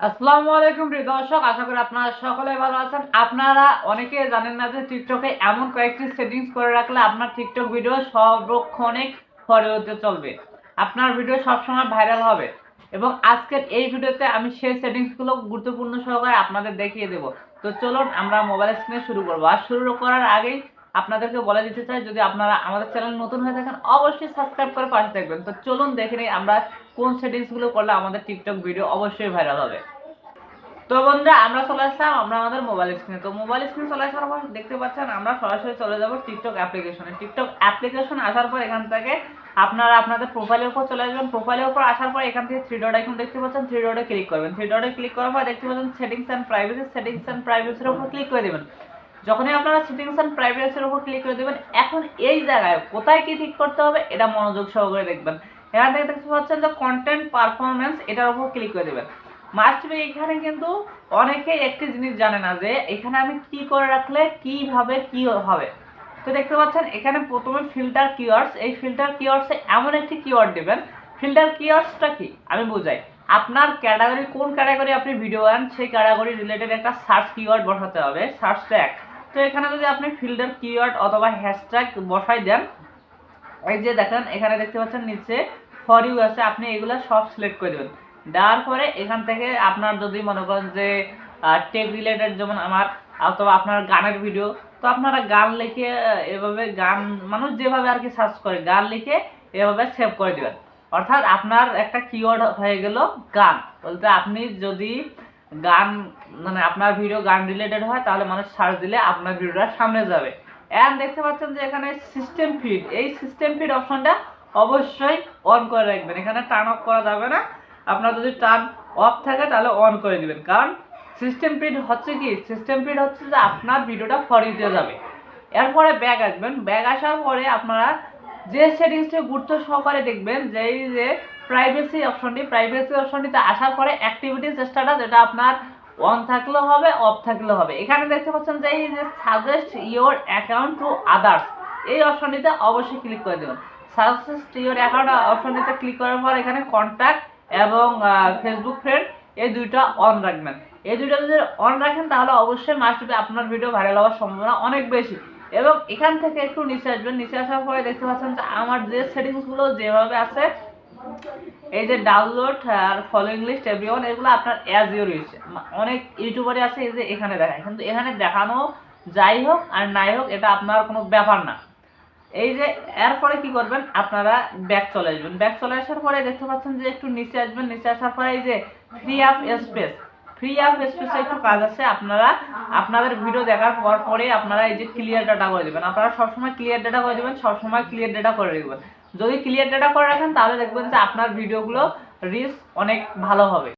আসসালামু আলাইকুম প্রিয় দর্শক, আশা করি আপনারা সকলে ভালো আছেন। আপনারা অনেকে জানেন না যে টিকটকে এমন কয়েকটি সেটিংস করে রাখলে আপনার টিকটক ভিডিও সর্বক্ষণিক ফরে হতে চলবে। আপনার ভিডিও সবসময় ভাইরাল হবে। এবং আজকের এই ভিডিওতে আমি সেই সেটিংসগুলো গুরুত্বপূর্ণ সহকারে আপনাদের দেখিয়ে দেব। তো চলুন আমরা মোবাইল স্ক্রিনে শুরু করব। আর শুরু করার আগেই আপনাদেরকে বলে দিতে চাই, যদি আপনারা আমাদের চ্যানেল নতুন হয়ে থাকেন, অবশ্যই সাবস্ক্রাইব করে পাশে থাকবেন। তো চলুন দেখে নিই আমরা কোন সেটিংসগুলো করলে আমাদের টিকটক ভিডিও অবশ্যই ভাইরাল হবে। তো বন্ধুরা, আমরা চলে আসলাম আমরা আমাদের মোবাইল স্ক্রিনে তো মোবাইল স্ক্রিনে চলে আসার পর দেখতে পাচ্ছেন, আমরা সরাসরি চলে যাব টিকটক অ্যাপ্লিকেশনে টিকটক অ্যাপ্লিকেশন আসার পর এখান থেকে আপনারা আপনাদের প্রোফাইলের উপর চলে আসবেন। প্রোফাইলের উপর আসার পর এখান থেকে থ্রি ডট আইকন দেখতে পাচ্ছেন থ্রি ডটে ক্লিক করবেন। থ্রি ডটে ক্লিক করার পর দেখতে পাচ্ছেন settings and privacy settings and প্রাইভেসির উপর ক্লিক করে দেবেন। যখনই আপনারা সেটিংস অ্যান্ড প্রাইভেসির উপর ক্লিক করে দেবেন, এখন এই জায়গায় কোথায় কি ঠিক করতে হবে, এটা মনোযোগ সহকারে দেখবেন। এখান থেকে দেখতে পাচ্ছেন যে কন্টেন্ট পারফরমেন্স এটার উপর ক্লিক করে দেবেন। মাস্ট বি এখানে কিন্তু অনেকেই একটি জিনিস জানে না যে, এখানে আমি কি করে রাখলে কীভাবে কি হবে। তো দেখতে পাচ্ছেন, এখানে প্রথমে ফিল্টার কিওয়ার্ডস এই ফিল্টার কিওয়ার্ডসে এমন একটি কিওয়ার্ড দেবেন। ফিল্টার কিওয়ার্ডসটা কি? আমি বুঝাই। আপনার ক্যাটাগরি কোন ক্যাটাগরি আপনি ভিডিও আন সেই ক্যাটাগরি রিলেটেড একটা সার্চ কিওয়ার্ড বসাতে হবে। সার্চ ট্যাগ তো এখানে যদি আপনি ফিল্ডের কিওয়ার্ড অথবা হ্যাশট্যাগ বসাই দেন, এই যে দেখেন, এখানে দেখতে পাচ্ছেন নিচে ফর ইউ আছে, আপনি এগুলো সব সিলেক্ট করে দেবেন। দেওয়ার পরে এখান থেকে আপনার যদি মনে করেন যে টেক রিলেটেড যেমন আমার, অথবা আপনার গানের ভিডিও তো আপনারা গান লিখে এভাবে গান, মানুষ যেভাবে আর কি সার্চ করে, গান লিখে এভাবে সেভ করে দেবেন। অর্থাৎ আপনার একটা কিওয়ার্ড হয়ে গেল গান। বলতে আপনি যদি গান মানে আপনার ভিডিও গান রিলেটেড হয়, তাহলে মানুষ সার্চ দিলে আপনার ভিডিওটা সামনে যাবে। অ্যান্ড দেখতে পাচ্ছেন যে এখানে সিস্টেম ফিড এই সিস্টেম ফিড অপশনটা অবশ্যই অন করে রাখবেন। এখানে টার্ন অফ করা যাবে না। আপনার যদি টার্ন অফ থাকে, তাহলে অন করে দিবেন। কারণ সিস্টেম ফিড হচ্ছে কি? সিস্টেম ফিড হচ্ছে যে আপনার ভিডিওটা ফরিতে যাবে। এরপরে ব্যাগ আসবেন। ব্যাগ আসার পরে আপনারা যে সেটিংসটি গুরুত্ব সহকারে দেখবেন যে এই যে প্রাইভেসি অপশনটি প্রাইভেসি অপশনটিতে আসার পরে অ্যাক্টিভিটিস স্ট্যাটাস যেটা আপনার অন থাকলেও হবে অফ থাকলেও হবে। এখানে দেখতে পাচ্ছেন যে এই যে suggest your account to others এই অপশনটিতে অবশ্যই ক্লিক করে দেবেন। সাজেস্ট ইওর অ্যাকাউন্ট অপশনটিতে ক্লিক করার পর এখানে কন্ট্যাক্ট এবং ফেসবুক ফ্রেন্ড এই দুইটা অন রাখবেন। এই দুইটা যদি অন রাখেন, তাহলে অবশ্যই মাস্ট আপনার ভিডিও ভাইরাল হওয়ার সম্ভাবনা অনেক বেশি। এবং এখান থেকে একটু নিচে আসবেন। নিচে আসার পরে দেখতে পাচ্ছেন যে আমার যে সেটিংসগুলো যেভাবে আছে, এই যে ডাউনলোড আর ফলোইং লিস্ট এভরিওয়ান এগুলো আপনার অ্যাজ ইউর ইউজ অনেক ইউটিউবারই আছে এই যে এখানে দেখায়। কিন্তু এখানে দেখানো যাই হোক আর নাই হোক, এটা আপনার কোনো ব্যাপার না। এই যে এরপরে কি করবেন? আপনারা ব্যাক চলে আসবেন। ব্যাক চলে আসার পরে দেখতে পাচ্ছেন যে একটু নিচে আসবেন। নিচে আসার পরে এই যে free of space free of স্পেসে একটু কাজ আছে। আপনারা আপনাদের ভিডিও দেখার পর পরে আপনারা এই যে ক্লিয়ার ডাটা করে দেবেন। আপনারা সবসময় ক্লিয়ার ডাটা করে দেবেন, সবসময় ক্লিয়ার ডাটা করে রাখবেন যদি ক্লিয়ার ডাটা করে রাখেন, তাহলে দেখবেন যে আপনার ভিডিওগুলো রিচ অনেক ভালো হবে।